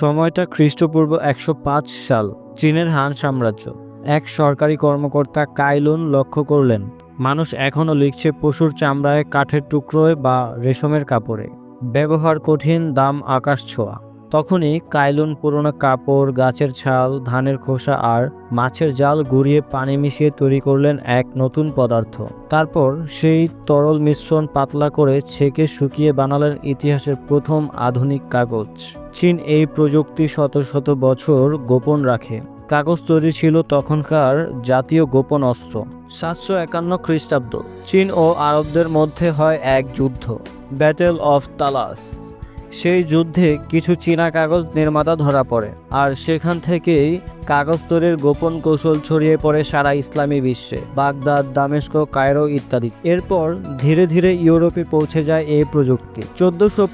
সময়টা খ্রিস্টপূর্ব একশো পাঁচ সাল, চীনের হান সাম্রাজ্য। এক সরকারি কর্মকর্তা কাইলুন লক্ষ্য করলেন, মানুষ এখনও লিখছে পশুর চামড়ায় কাঠের টুকরোয় বা রেশমের কাপড়ে। ব্যবহার কঠিন, দাম আকাশ ছোঁয়া। তখনই কাইলুন পুরোনো কাপড়, গাছের ছাল, ধানের খোসা আর মাছের জাল গুঁড়িয়ে পানি মিশিয়ে তৈরি করলেন এক নতুন পদার্থ। তারপর সেই তরল মিশ্রণ পাতলা করে ছেঁকে শুকিয়ে বানালেন ইতিহাসের প্রথম আধুনিক কাগজ। চীন এই প্রযুক্তি শত শত বছর গোপন রাখে। কাগজ তৈরি ছিল তখনকার জাতীয় গোপন অস্ত্র। সাতশো একান্ন খ্রিস্টাব্দ। চীন ও আরবদের মধ্যে হয় এক যুদ্ধ। ব্যাটেল অফ তালাস সেই যুদ্ধে কিছু চীনা কাগজ নির্মাতা ধরা পড়ে, আর সেখান থেকেই কাগজ তৈরির গোপন কৌশল ছড়িয়ে পড়ে সারা ইসলামী বিশ্বে, বাগদাদ, দামেস্ক, কায়রো ইত্যাদি। এরপর ধীরে ধীরে ইউরোপে পৌঁছে যায় এই প্রযুক্তি। চোদ্দশো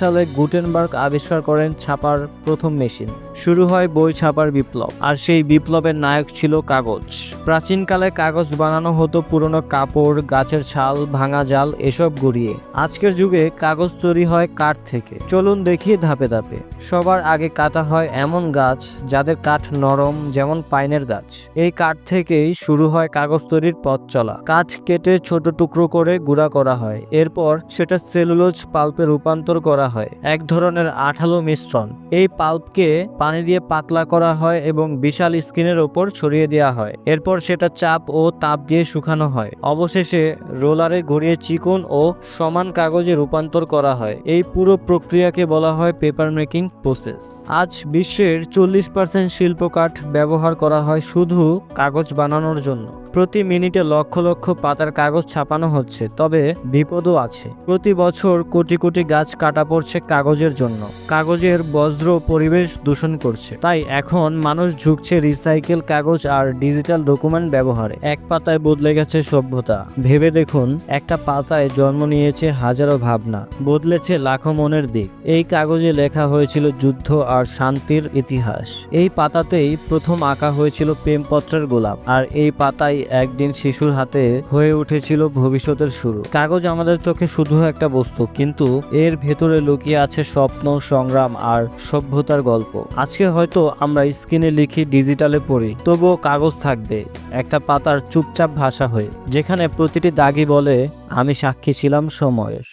সালে গুটেনবার্গ আবিষ্কার করেন ছাপার প্রথম মেশিন। শুরু হয় বই ছাপার বিপ্লব। আর সেই বিপ্লবের নায়ক ছিল কাগজ। প্রাচীনকালে কাগজ বানানো হতো পুরনো কাপড়, গাছের ছাল, ভাঙা জাল, এসব গড়িয়ে। আজকের যুগে কাগজ তৈরি হয় কাঠ থেকে। চলুন দেখি ধাপে ধাপে। সবার আগে কাটা হয় এমন গাছ যাদের কাঠ নরম, যেমন পাইনের গাছ। এই কাঠ থেকেই শুরু হয় কাগজ তৈরির পথ চলা। কাঠ কেটে ছোট টুকরো করে গুঁড়া করা হয়। এরপর সেটা সেলুলোজ পাল্পে রূপান্তর করা হয়। এক ধরনের আঠালো মিশ্রণ। এই পাল্পকে পানি দিয়ে পাতলা করা হয় এবং বিশাল স্ক্রিনের ওপর ছড়িয়ে দেওয়া হয়। এরপর সেটা চাপ ও তাপ দিয়ে শুকানো হয়। অবশেষে রোলারে ঘুরিয়ে চিকন ও সমান কাগজে রূপান্তর করা হয়। এই পুরো প্রক্রিয়াকে বলা হয় পেপার মেকিং প্রসেস আজ বিশ্বের চল্লিশ পার্সেন্ট শিল্প কাঠ ব্যবহার করা হয় শুধু কাগজ বানানোর জন্য। প্রতি মিনিটে লক্ষ লক্ষ পাতার কাগজ ছাপানো হচ্ছে, তবে বিপদও আছে। প্রতি বছর কোটি কোটি গাছ কাটা পড়ছে কাগজের জন্য। কাগজের বজ্র পরিবেশ দূষণ করছে। তাই এখন মানুষ ঝুঁকছে রিসাইকেল কাগজ আর ডিজিটাল ডকুমেন্ট ব্যবহারে। এক পাতায় বদলে গেছে সভ্যতা। ভেবে দেখুন, একটা পাতায় জন্ম নিয়েছে হাজারো ভাবনা, বদলেছে লাখো মনের দিক। এই কাগজে লেখা হয়েছিল যুদ্ধ আর শান্তির ইতিহাস। এই পাতাতেই প্রথম আঁকা হয়েছিল প্রেমপত্রের গোলাপ। আর এই পাতাই একদিন শিশুর হাতে হয়ে উঠেছিল ভবিষ্যতের শুরু। কাগজ আমাদের চোখে শুধু একটা বস্তু, কিন্তু এর ভেতরে লুকিয়ে আছে স্বপ্ন, সংগ্রাম আর সভ্যতার গল্প। আজকে হয়তো আমরা স্ক্রিনে লিখি ডিজিটালে পড়ি, তবুও কাগজ থাকবে, একটা পাতার চুপচাপ ভাষা হয়ে, যেখানে প্রতিটি দাগি বলে, আমি সাক্ষী ছিলাম সময়ের।